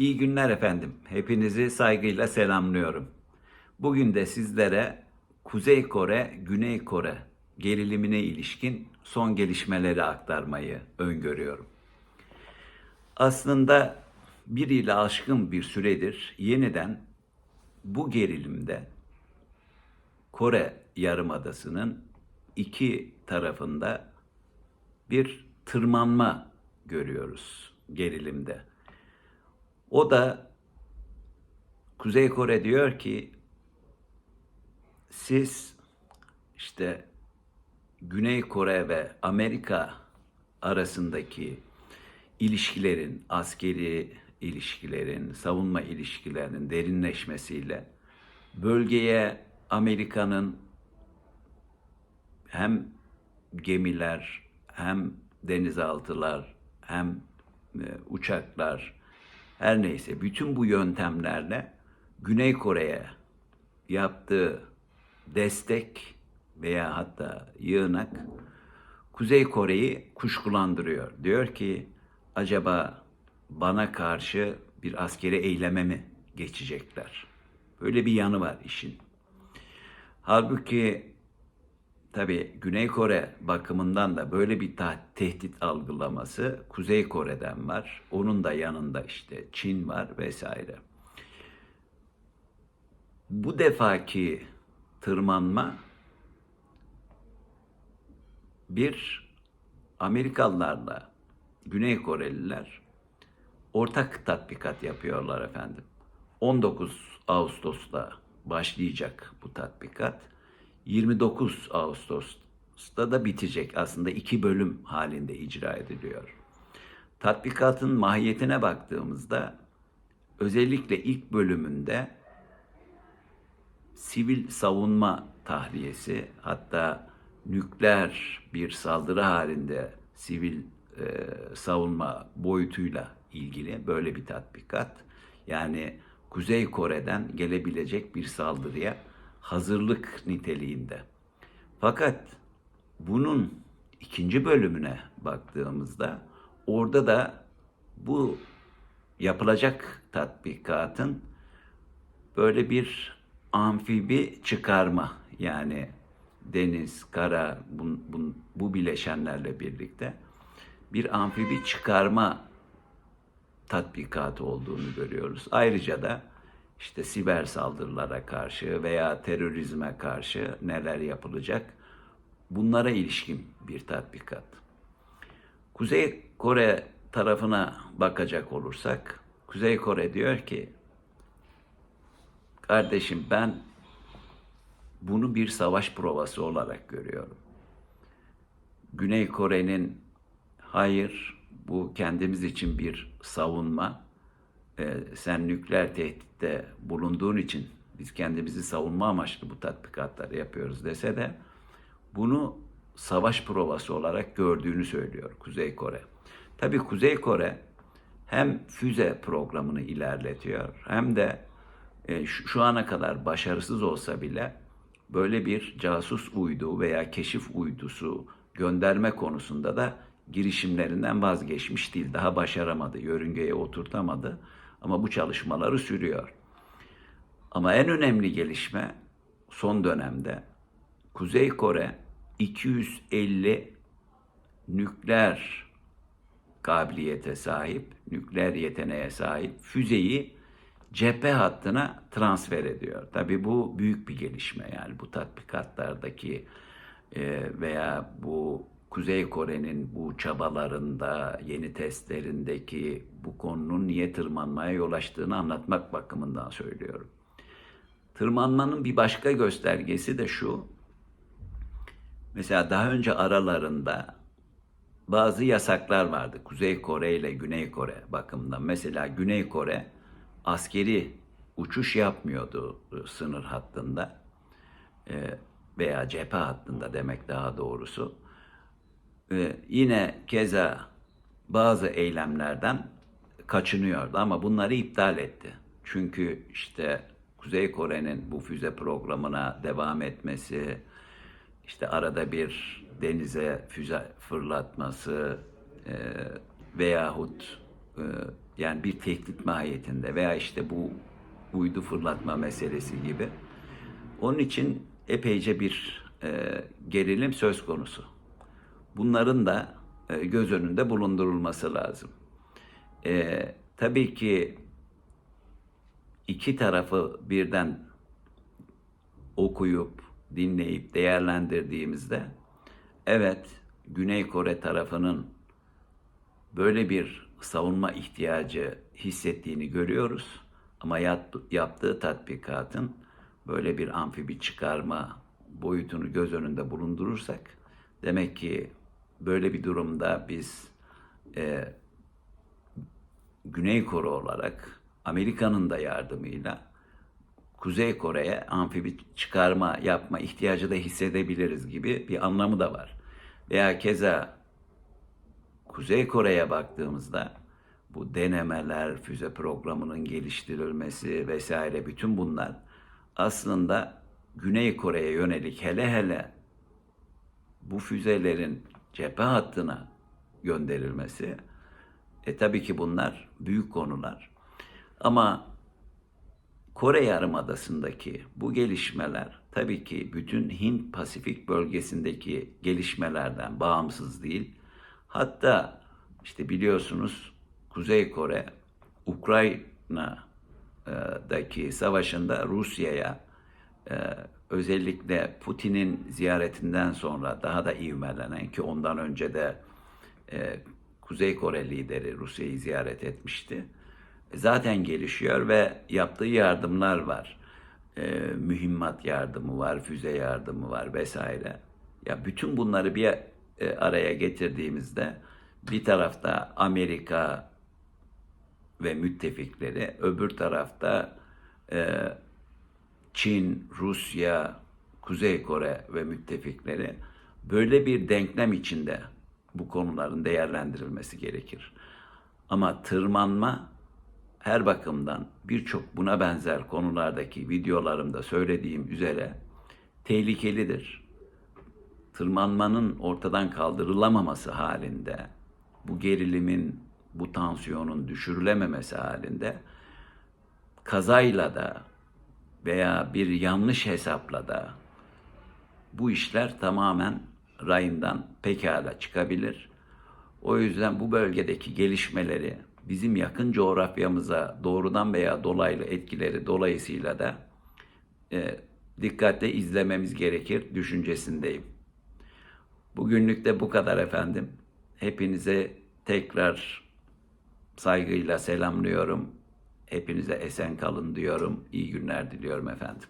İyi günler efendim. Hepinizi saygıyla selamlıyorum. Bugün de sizlere Kuzey Kore, Güney Kore gerilimine ilişkin son gelişmeleri aktarmayı öngörüyorum. Aslında bir ile aşkın bir süredir yeniden bu gerilimde Kore Yarımadası'nın iki tarafında bir tırmanma görüyoruz gerilimde. O da Kuzey Kore diyor ki siz işte Güney Kore ve Amerika arasındaki ilişkilerin, askeri ilişkilerin, savunma ilişkilerinin derinleşmesiyle bölgeye Amerika'nın hem gemiler hem denizaltılar hem e, uçaklar her neyse bütün bu yöntemlerle Güney Kore'ye yaptığı destek veya hatta yığınak Kuzey Kore'yi kuşkulandırıyor. Diyor ki acaba bana karşı bir askeri eyleme mi geçecekler? Böyle bir yanı var işin. Halbuki tabii Güney Kore bakımından da böyle bir tehdit algılaması Kuzey Kore'den var. Onun da yanında işte Çin var vesaire. Bu defaki tırmanma bir Amerikalılarla Güney Koreliler ortak tatbikat yapıyorlar efendim. 19 Ağustos'ta başlayacak bu tatbikat. 29 Ağustos'ta da bitecek. Aslında iki bölüm halinde icra ediliyor. Tatbikatın mahiyetine baktığımızda özellikle ilk bölümünde sivil savunma tahliyesi hatta nükleer bir saldırı halinde sivil e, savunma boyutuyla ilgili böyle bir tatbikat. Yani Kuzey Kore'den gelebilecek bir saldırıya hazırlık niteliğinde. Fakat bunun ikinci bölümüne baktığımızda orada da bu yapılacak tatbikatın böyle bir amfibi çıkarma yani deniz, kara bun, bun, bu bileşenlerle birlikte bir amfibi çıkarma tatbikatı olduğunu görüyoruz. Ayrıca da işte siber saldırılara karşı veya terörizme karşı neler yapılacak bunlara ilişkin bir tatbikat. Kuzey Kore tarafına bakacak olursak Kuzey Kore diyor ki kardeşim ben bunu bir savaş provası olarak görüyorum. Güney Kore'nin hayır bu kendimiz için bir savunma. Ee, sen nükleer tehditte bulunduğun için biz kendimizi savunma amaçlı bu tatbikatları yapıyoruz dese de bunu savaş provası olarak gördüğünü söylüyor Kuzey Kore. Tabii Kuzey Kore hem füze programını ilerletiyor hem de e, şu ana kadar başarısız olsa bile böyle bir casus uydu veya keşif uydusu gönderme konusunda da girişimlerinden vazgeçmiş değil. Daha başaramadı, yörüngeye oturtamadı ama bu çalışmaları sürüyor. Ama en önemli gelişme son dönemde Kuzey Kore 250 nükleer kabiliyete sahip, nükleer yeteneğe sahip füzeyi cephe hattına transfer ediyor. Tabii bu büyük bir gelişme yani bu tatbikatlardaki e, veya bu Kuzey Kore'nin bu çabalarında, yeni testlerindeki bu konunun niye tırmanmaya yol açtığını anlatmak bakımından söylüyorum. Tırmanmanın bir başka göstergesi de şu. Mesela daha önce aralarında bazı yasaklar vardı. Kuzey Kore ile Güney Kore bakımından. Mesela Güney Kore askeri uçuş yapmıyordu sınır hattında e, veya cephe hattında demek daha doğrusu. E, yine keza bazı eylemlerden kaçınıyordu ama bunları iptal etti. Çünkü işte Kuzey Kore'nin bu füze programına devam etmesi, işte arada bir denize füze fırlatması e, veyahut e, Yani bir tehdit mahiyetinde veya işte bu uydu fırlatma meselesi gibi. Onun için epeyce bir e, gerilim söz konusu. Bunların da e, göz önünde bulundurulması lazım. E, tabii ki iki tarafı birden okuyup, dinleyip, değerlendirdiğimizde evet Güney Kore tarafının böyle bir savunma ihtiyacı hissettiğini görüyoruz. Ama yaptığı tatbikatın böyle bir amfibi çıkarma boyutunu göz önünde bulundurursak demek ki böyle bir durumda biz e, Güney Kore olarak Amerika'nın da yardımıyla Kuzey Kore'ye amfibi çıkarma yapma ihtiyacı da hissedebiliriz gibi bir anlamı da var. Veya keza Kuzey Kore'ye baktığımızda bu denemeler, füze programının geliştirilmesi vesaire bütün bunlar aslında Güney Kore'ye yönelik hele hele bu füzelerin cephe hattına gönderilmesi e tabii ki bunlar büyük konular. Ama Kore Yarımadası'ndaki bu gelişmeler tabii ki bütün Hint Pasifik bölgesindeki gelişmelerden bağımsız değil. Hatta işte biliyorsunuz Kuzey Kore Ukrayna'daki savaşında Rusya'ya e, özellikle Putin'in ziyaretinden sonra daha da ivmelenen ki ondan önce de e, Kuzey Kore lideri Rusya'yı ziyaret etmişti. Zaten gelişiyor ve yaptığı yardımlar var. E, mühimmat yardımı var, füze yardımı var vesaire. Ya bütün bunları bir e, araya getirdiğimizde bir tarafta Amerika ve müttefikleri, öbür tarafta e, Çin, Rusya, Kuzey Kore ve müttefikleri böyle bir denklem içinde bu konuların değerlendirilmesi gerekir. Ama tırmanma her bakımdan birçok buna benzer konulardaki videolarımda söylediğim üzere tehlikelidir. Tırmanmanın ortadan kaldırılamaması halinde, bu gerilimin, bu tansiyonun düşürülememesi halinde kazayla da veya bir yanlış hesapla da bu işler tamamen rayından pekala çıkabilir. O yüzden bu bölgedeki gelişmeleri bizim yakın coğrafyamıza doğrudan veya dolaylı etkileri dolayısıyla da e, dikkatle izlememiz gerekir düşüncesindeyim. Bugünlük de bu kadar efendim. Hepinize tekrar saygıyla selamlıyorum. Hepinize esen kalın diyorum. İyi günler diliyorum efendim.